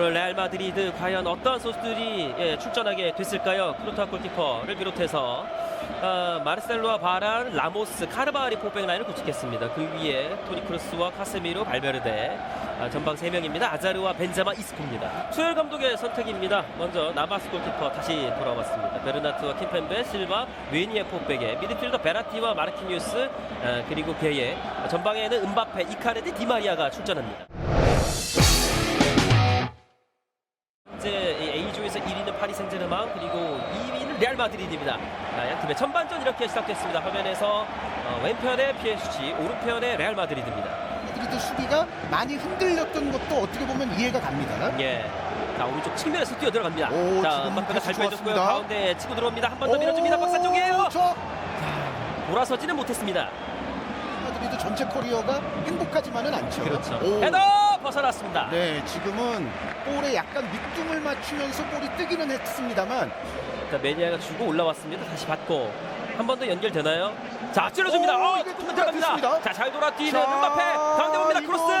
오늘 레알 마드리드 과연 어떤 선수들이 예, 출전하게 됐을까요? 크로타 골키퍼를 비롯해서 아, 마르셀로와 바란, 라모스, 카르바알이 포백 라인을 구축했습니다. 그 위에 토니 크루스와 카세미로, 발베르데 아, 전방 3명입니다. 아자르와 벤자마 이스코입니다. 수열 감독의 선택입니다. 먼저 나바스 골키퍼 다시 돌아왔습니다. 베르나트와 킴펜베, 실바, 웨니의 포백에 미드필더 베라티와 마르키뉴스 아, 그리고 베예 전방에는 은바페, 이카르디, 디마리아가 출전합니다. 생제르맹 그리고 2위는 레알 마드리드입니다. 아, 양 팀의 전반전 이렇게 시작됐습니다. 화면에서 어, 왼편에 PSG, 오른편에 레알 마드리드입니다. 마드리드 수비가 많이 흔들렸던 것도 어떻게 보면 이해가 갑니다. 예. 자 오른쪽 측면에서 뛰어 들어갑니다. 오, 자 음바페가 잘 빼줬고요. 가운데 치고 들어옵니다. 한 번 더 밀어줍니다. 박사 쪽이에요. 저 돌아서지는 못했습니다. 마드리드 전체 커리어가 행복하지만은 않죠. 그렇죠. 오. 헤더 벗어났습니다. 네, 지금은 볼에 약간 밑둥을 맞추면서 볼이 뜨기는 했습니다만 자 메니아가 주고 올라왔습니다. 다시 받고 한 번 더 연결되나요? 자 찔러줍니다. 오, 어, 이게. 들어갑니다. 자 잘 돌아 뛰는 자, 음바페 가운데 봅니다. 이거 크로스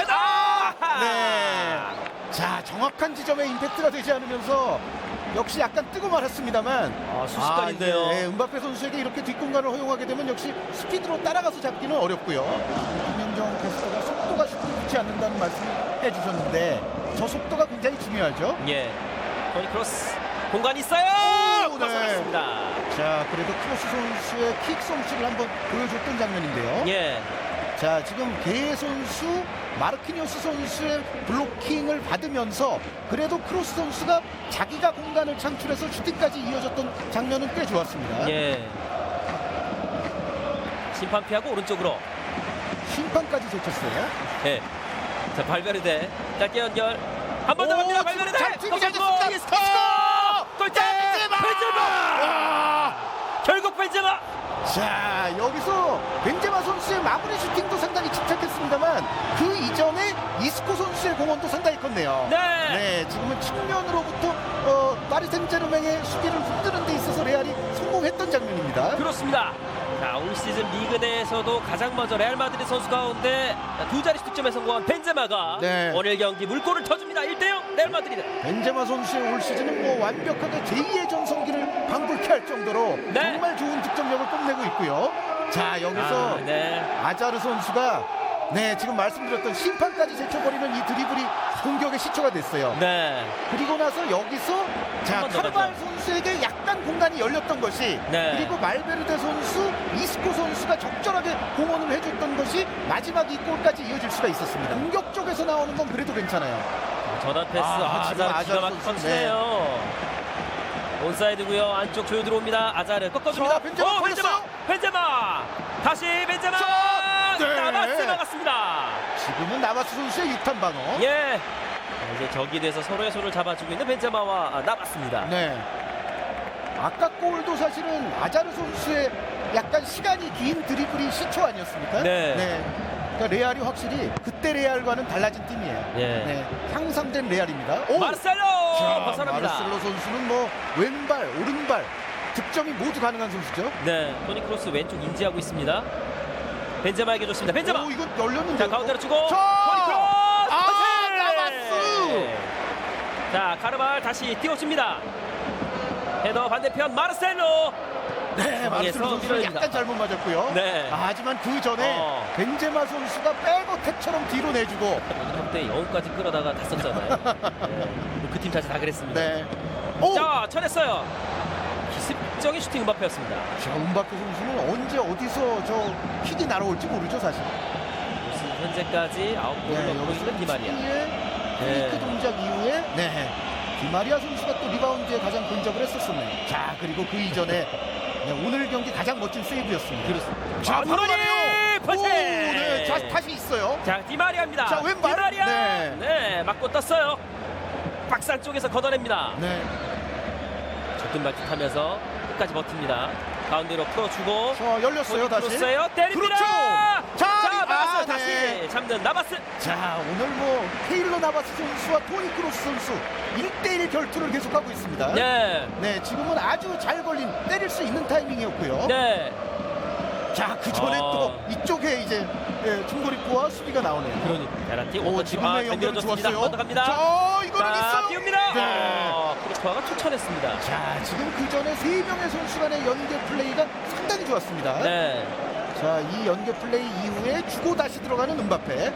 헤더. 아! 네. 자, 정확한 지점에 임팩트가 되지 않으면서 역시 약간 뜨고 말았습니다만 아, 순식간인데요. 아, 예, 은바페 선수에게 이렇게 뒷공간을 허용하게 되면 역시 스피드로 따라가서 잡기는 어렵고요. 김현정 캐스터가 속도 붙지 않는다는 말씀을 해주셨는데 저 속도가 굉장히 중요하죠. 예. 토니 크로스 공간 있어요. 오, 네. 자, 그래도 크로스 선수의 킥 솜씨를 한번 보여줬던 장면인데요. 예. 자, 지금 게 선수, 마르키니오스 선수의 블로킹을 받으면서 그래도 크로스 선수가 자기가 공간을 창출해서 슈팅까지 이어졌던 장면은 꽤 좋았습니다. 예. 심판 피하고 오른쪽으로. 심판까지 제쳤어요. 예. 자 발베르데 짧게 연결. 한 번더 오, 갑니다. 발베르데. 잘 꺾어주고 시작했습니다. 이스코! 이스코! 골대 벤제마! 벤제마. 와! 결국 벤제마. 자, 여기서 벤제마 선수의 마무리 슈팅도 상당히 집착했습니다만 그 이전에 이스코 선수의 공헌도 상당히 컸네요. 네. 네, 지금은 측면으로부터 어, 파리 생제르맹의 수비를 흔드는 데 있어서 레알이 성공했던 장면입니다. 그렇습니다. 자, 올 시즌 리그 내에서도 가장 먼저 레알 마드리드 선수 가운데 두 자리 득점에 성공한 벤 제마가 네. 오늘 경기 물골을 터줍니다. 1대0 레알 마드리드. 벤제마 선수의 올 시즌은 뭐 완벽하게 제2의 전성기를 방불케 할 정도로 네. 정말 좋은 득점력을 뽐내고 있고요. 자, 여기서 아, 네. 아자르 선수가 네, 지금 말씀드렸던 심판까지 제쳐버리는 이 드리블이 공격의 시초가 됐어요. 네. 그리고 나서 여기서 자 한번더 카르발. 선수에게 약 간 공간이 열렸던 것이 네. 그리고 말베르데 선수, 이스코 선수가 적절하게 공헌을 해줬던 것이 마지막 이 골까지 이어질 수가 있었습니다. 공격 쪽에서 나오는 건 그래도 괜찮아요. 전환 패스. 아, 아, 아자르 기가 아자르 막히게 선수, 터치네요. 온사이드고요. 안쪽 조여 들어옵니다. 아자르 꺾어줍니다. 자, 벤제마 오, 벤제마. 벤제마. 다시 벤제마. 자, 네. 나바스 막았습니다. 지금은 나바스 선수의 유탄 방어. 예. 자, 이제 격이 돼서 서로의 손을 잡아주고 있는 벤제마와 아, 나바스입니다. 네. 아까 골도 사실은 아자르 선수의 약간 시간이 긴 드리블이 시초 아니었습니까? 네. 그러니까 레알이 확실히 그때 레알과는 달라진 팀이에요. 예. 네. 향상된 레알입니다. 오! 마르셀로 자, 벗어납니다. 마르셀로 선수는 뭐 왼발, 오른발 득점이 모두 가능한 선수죠. 네, 토니 크로스 왼쪽 인지하고 있습니다. 벤제마에게 줬습니다. 벤제마. 오, 이거 열렸는데. 자 가운데로 주고 자! 토니 크로스. 아, 터치! 나바스! 자 카르발 다시 띄워줍니다. 헤더 반대편 마르셀로. 네, 마르셀로 선수는 밀어냅니다. 약간 잘못 맞았고요. 네. 아, 하지만 그 전에 어. 벤제마 선수가 백어택처럼 뒤로 내주고 한때 영웅까지 끌어다가 다 썼잖아요. 네. 그팀 자체 다 그랬습니다. 네. 오! 자 쳐냈어요. 기습적인 슈팅 음바페였습니다. 자, 음바페 선수는 언제 어디서 저 킥이 날아올지 모르죠, 사실. 현재까지 아홉 골을 네, 넣고 있는 디마리아. 의 페이크 동작 이후에 네. 디마리아 선수가 또 리바운드에 가장 근접을 했었었네요. 자, 그리고 그 이전에 네, 오늘 경기 가장 멋진 세이브였습니다. 그렇습니다. 자, 아, 바로! 가네요. 오, 네, 자, 다시 있어요. 자 디마리아입니다. 자, 왼발. 디마리아. 네. 네. 맞고 떴어요. 박산 쪽에서 걷어냅니다. 네. 젖든 발짓 하면서 끝까지 버팁니다. 가운데로 풀어주고 자, 열렸어요, 다시. 크로스예요. 때립니다. 그렇죠. 다시 네. 잡는 나바스. 자, 오늘 뭐 케일로 나바스 선수와 토니 크로스 선수 1대1 결투를 계속하고 있습니다. 네. 네, 지금은 아주 잘 걸린 때릴 수 있는 타이밍이었고요. 네. 자, 그 전에 아. 또 이쪽에 이제 예, 중거리포와 수비가 나오네요. 그러니까 베라티 오, 오버 지금 아, 내잘 연결 밀어줬습니다. 좋았어요. 갑니다. 자, 이거는 자, 있어요. 띄웁니다. 네. 어, 크로스와가 쫓아냈습니다. 자, 지금 그 전에 세 명의 선수 간의 연계 플레이가 상당히 좋았습니다. 네. 자, 이 연계 플레이 이후에 주고 다시 들어가는 은바페.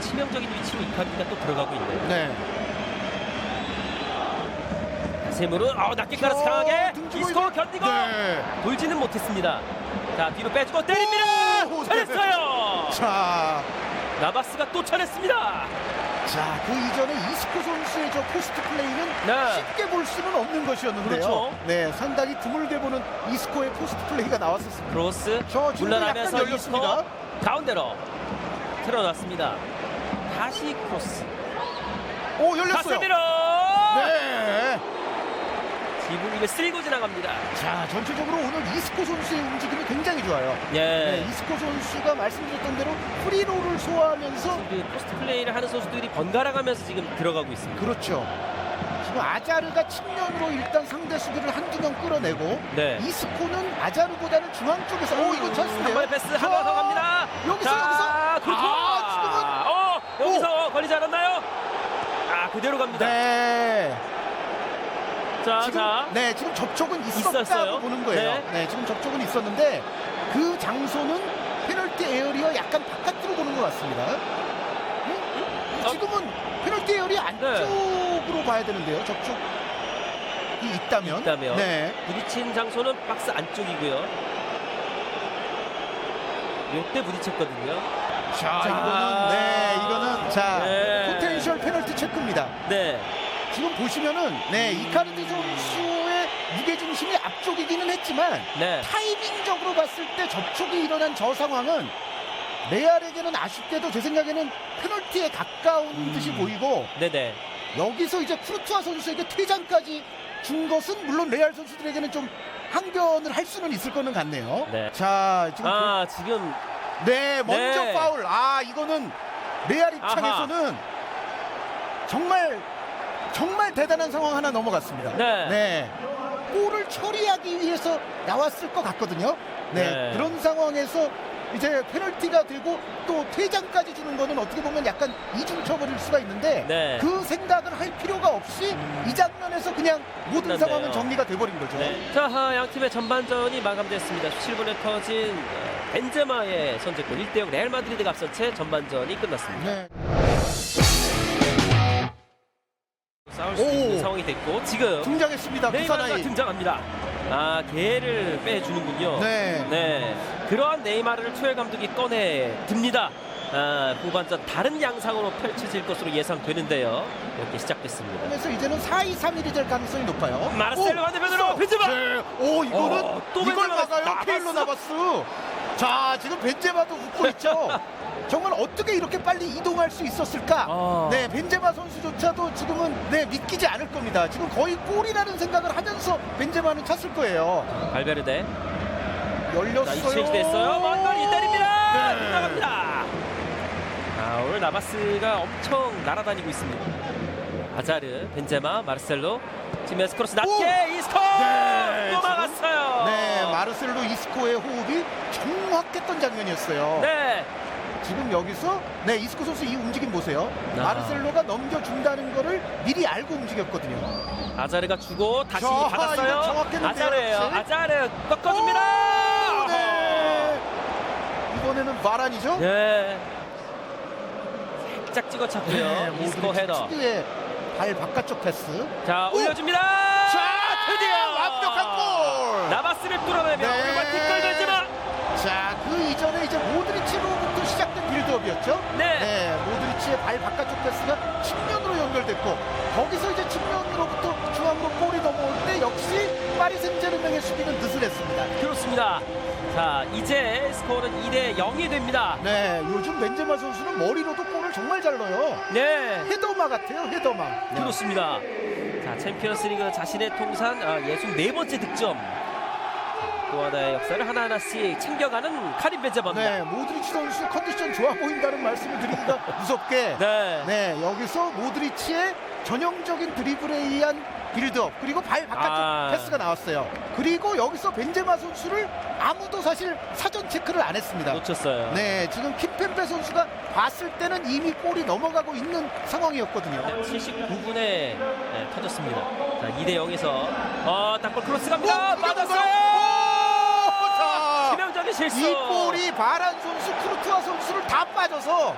치명적인 위치로 이카르디가 또 들어가고 있네요. 네. 세무로 어, 낮게 깔아서 저 강하게 등 주고 이스코 견디고 네. 돌지는 못했습니다. 자 뒤로 빼주고 때립니다. 오, 네. 잘했어요. 자, 나바스가 또 쳐냈습니다. 자, 그 이전에 이스코 선수의 저 포스트 플레이는 네. 쉽게 볼 수는 없는 것이었는데요. 그렇죠. 네, 상당히 드물게 보는 이스코의 포스트 플레이가 나왔었습니다. 크로스 저 지금 약간 물러나면서 열렸습니다. 이스코 가운데로 틀어놨습니다. 다시 크로스. 오, 열렸어요. 가스미로 네. 위를 쓸고 지나갑니다. 자, 전체적으로 오늘 이스코 선수의 움직임이 굉장히 좋아요. 예. 네, 이스코 선수가 말씀드렸던 대로 프리로를 소화하면서 그 포스트 플레이를 하는 선수들이 번갈아 가면서 지금 들어가고 있습니다. 그렇죠. 지금 아자르가 측면으로 일단 상대 수비를 한두 명 끌어내고 네. 이스코는 아자르보다는 중앙 쪽에서 오 이거 찬스네요. 한 번에 패스 한 번 더 갑니다. 여기서 자, 여기서 그렇죠. 아, 어, 여기서 걸리지 않았나요? 아, 그대로 지금은 갑니다. 네. 자, 지금 자. 네 지금 접촉은 있었다고 있었어요. 보는 거예요. 네. 네. 지금 접촉은 있었는데 그 장소는 페널티 에어리어 약간 바깥으로 보는 것 같습니다. 음? 어. 지금은 페널티 에어리 안쪽으로 봐야 되는데요. 접촉이 있다면. 있다면. 네. 부딪힌 장소는 박스 안쪽이고요. 요때 부딪혔거든요. 자, 이거는 네 이거는 자 네. 포텐셜 페널티 체크입니다. 네. 지금 보시면은 네 이카르디 선수의 무게 중심이 앞쪽이기는 했지만 네. 타이밍적으로 봤을 때 접촉이 일어난 저 상황은 레알에게는 아쉽게도 제 생각에는 페널티에 가까운 음. 듯이 보이고 네네. 여기서 이제 쿠르투아 선수에게 퇴장까지 준 것은 물론 레알 선수들에게는 좀 항변을 할 수는 있을 거는 같네요. 네. 자 지금 아, 지금 네, 먼저 네. 파울. 아, 이거는 레알 입장에서는 정말 정말 대단한 상황 하나 넘어갔습니다. 네. 골을 처리하기 위해서 나왔을 것 같거든요. 네. 네. 그런 상황에서 이제 페널티가 되고 또 퇴장까지 주는 거는 어떻게 보면 약간 이중 처벌일 수가 있는데 네. 그 생각을 할 필요가 없이 이 장면에서 그냥 모든 끝났네요. 상황은 정리가 돼버린 거죠. 네. 자, 하, 양 팀의 전반전이 마감됐습니다. 17분에 터진 어, 벤제마의 선제골 1대0 레알 마드리드가 앞선 채 전반전이 끝났습니다. 네. 싸울 수 오. 있는 상황이 됐고 지금 등장했습니다. 네이마르가 부산아이. 등장합니다. 아, 개를 빼주는군요. 네. 네. 그러한 네이마르를 투엘 감독이 꺼내 듭니다. 아, 후반전 다른 양상으로 펼쳐질 것으로 예상되는데요. 이렇게 시작됐습니다. 그래서 이제는 4-2-3-1이 될 가능성이 높아요. 마르셀로 오, 반대편으로 있어. 벤제마! 네. 오 이거는 어, 또 이걸 벤제마 막아요. 나바스. 케일로 나바스. 자 지금 벤제마도 웃고 있죠. 정말 어떻게 이렇게 빨리 이동할 수 있었을까? 아. 네 벤제마 선수조차도 지금은 네 믿기지 않을 겁니다. 지금 거의 골이라는 생각을 하면서 벤제마는 찼을 거예요. 발베르데 열렸어요. 자, 익스체인지 됐어요. 먼거리 때립니다. 네. 나갑니다. 아, 오늘 나바스가 엄청 날아다니고 있습니다. 아자르, 벤제마, 마르셀로, 지금 에스크로스 낮게 이스코 네, 또 지금- 막았어요. 네 마르셀로 이스코의 호흡이 정확했던 장면이었어요. 네. 지금 여기서 네 이스코 선수 이 움직임 보세요. 아. 마르셀로가 넘겨준다는 거를 미리 알고 움직였거든요. 아자르가 주고 다시 자, 받았어요. 정확했는데요, 아자르예요. 아자르 꺾어줍니다. 오, 네. 이번에는 바란이죠? 네. 살짝 찍어 찼고요. 이스코 헤더. 특유의 발 바깥쪽 패스. 자 오! 올려줍니다. 자, 드디어 완벽한 골! 나바스를 뚫어내며 네. 오른발 뒷골 벤제마. 자, 그 이전에 이제 모드리치로부터 시작된 빌드업이었죠? 네. 모드리치의 발 바깥쪽 패스가 측면으로 연결됐고 거기서 이제 측면으로부터 중앙으로 볼이 넘어올 때 역시 파리 생제르맹의 수비는 느슨했습니다. 그렇습니다. 자 이제 스코어는 2대 0이 됩니다. 네, 요즘 벤제마 선수는 머리로도 골을 정말 잘 넣어요. 네. 헤더마 같아요, 헤더마. 네. 그렇습니다. 자 챔피언스리그 자신의 통산 아, 64번째 득점. 또 하나의 역사를 하나하나씩 챙겨가는 카린 벤제마입니다. 네, 모드리치 선수 컨디션 좋아 보인다는 말씀을 드리기가 무섭게. 네. 네, 여기서 모드리치의 전형적인 드리블에 의한 빌드업 그리고 발 바깥쪽 아. 패스가 나왔어요. 그리고 여기서 벤제마 선수를 아무도 사실 사전 체크를 안 했습니다. 놓쳤어요. 네, 지금 킴펜베 선수가 봤을 때는 이미 골이 넘어가고 있는 상황이었거든요. 79분에 네, 터졌습니다. 자, 2대 0에서 어, 딱볼 크로스 갑니다. 오, 맞았어요. 실수. 이 볼이 바란 선수, 크루트와 선수를 다 빠져서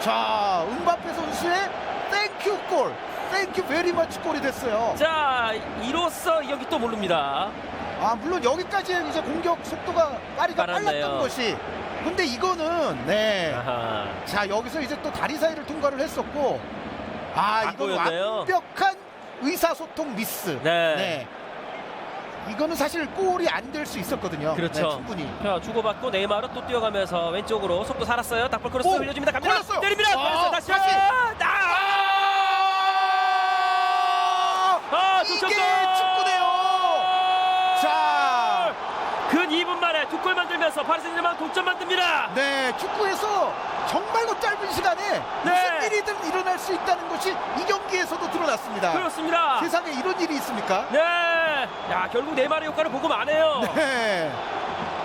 자, 은바페 선수의 땡큐 골, 땡큐 베리 마치 골이 됐어요. 자, 이로써 이 경기 또 모릅니다. 아, 물론 여기까지 이제 공격 속도가 빨랐네요. 빨랐던 것이 근데 이거는 네. 아하. 자, 여기서 이제 또 다리 사이를 통과를 했었고 아, 이건 바꾸였네요. 완벽한 의사소통 미스. 네. 이거는 사실 골이 안 될 수 있었거든요. 그렇죠. 네, 충분히. 자, 주고받고 네이마르 또 뛰어가면서 왼쪽으로 속도 살았어요. 딱볼 크로스 오, 흘려줍니다. 갑니다. 걸렸어요. 때립니다. 아, 걸렸어요. 다시. 다시. 아! 아, 이게 좋쳤어. 축구네요. 자, 근 2분 만에 두골 만들면서 파리 생제르맹 동점 만듭니다. 네, 축구에서 정말로 짧은 시간에 네. 무슨 일이든 일어날 수 있다는 것이 이 경기에서도 드러났습니다. 그렇습니다. 세상에 이런 일이 있습니까? 네. 야, 결국 네이마르 효과를 보고 마네요. 네.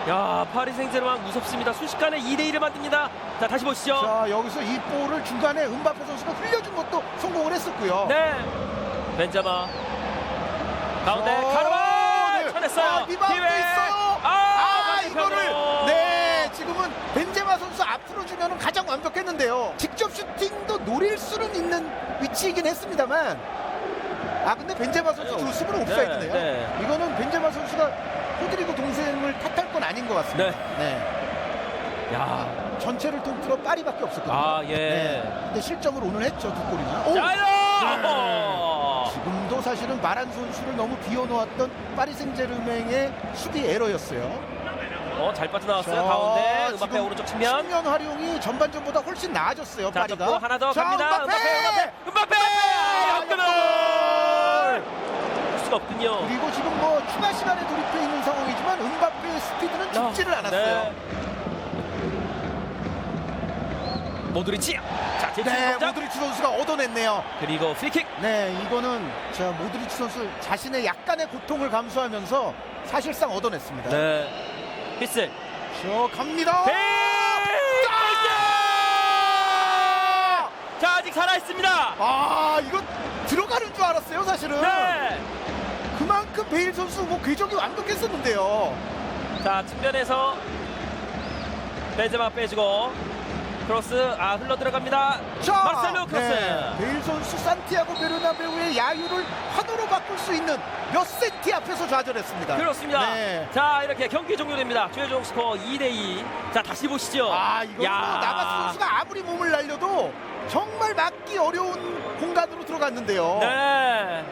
야, 파리 생제르맹 무섭습니다. 순식간에 2대 1을 만듭니다. 자, 다시 보시죠. 자, 여기서 이 볼을 중간에 은바페 선수가 흘려준 것도 성공을 했었고요. 네. 벤자마. 가운데 어, 카르바 네. 쳐냈어요. 아, 기회. 있어요. 이거를 네, 지금은 벤제마 선수 앞으로 주면은 가장 완벽했는데요. 직접 슈팅도 노릴 수는 있는 위치이긴 했습니다만 아, 근데 벤제마 선수 아니요. 줬으면 옵사이드네요. 네, 네. 이거는 벤제마 선수가 호드리고 동생을 탓할 건 아닌 것 같습니다. 네. 야, 전체를 통틀어 파리밖에 없었거든요. 아, 예. 네. 근데 실점을 오늘 했죠, 두 골이나. 오! 자이로. 지금도 사실은 마란 선수를 너무 비워놓았던 파리 생제르맹의 수비 에러였어요. 어, 잘 빠져나왔어요. 자, 가운데 음바페 지금 오른쪽 측면. 측면 활용이 전반전보다 훨씬 나아졌어요. 자, 파리가. 접고 하나 더 자, 갑니다. 음바페! 음바페, 음바페, 수가 없군요. 그리고 지금 뭐 추가 시간에 돌입해 있는 상황이지만 음바페의 스피드는 죽지를 야, 않았어요. 네. 모드리치. 자, 제출 네, 동작. 모드리치 선수가 얻어냈네요. 그리고 프리킥. 네, 이거는 자 모드리치 선수 자신의 약간의 고통을 감수하면서 사실상 얻어냈습니다. 네. 피슬. 저 갑니다. 아! 자, 아직 살아 있습니다. 아, 이거 들어가는 줄 알았어요, 사실은. 네. 그만큼 베일 선수 뭐 궤적이 완벽했었는데요. 자, 측면에서 벤제마 빼주고 크로스 아 흘러 들어갑니다. 자, 마르셀로 크로스. 네, 산티아고 베르나베우의 야유를 환호로 바꿀 수 있는 몇 센티 앞에서 좌절했습니다. 그렇습니다. 네. 자, 이렇게 경기 종료됩니다. 최종 스코어 2대 2. 자, 다시 보시죠. 아, 이거 뭐 나바스 선수가 아무리 몸을 날려도 정말 막기 어려운 공간으로 들어갔는데요. 네.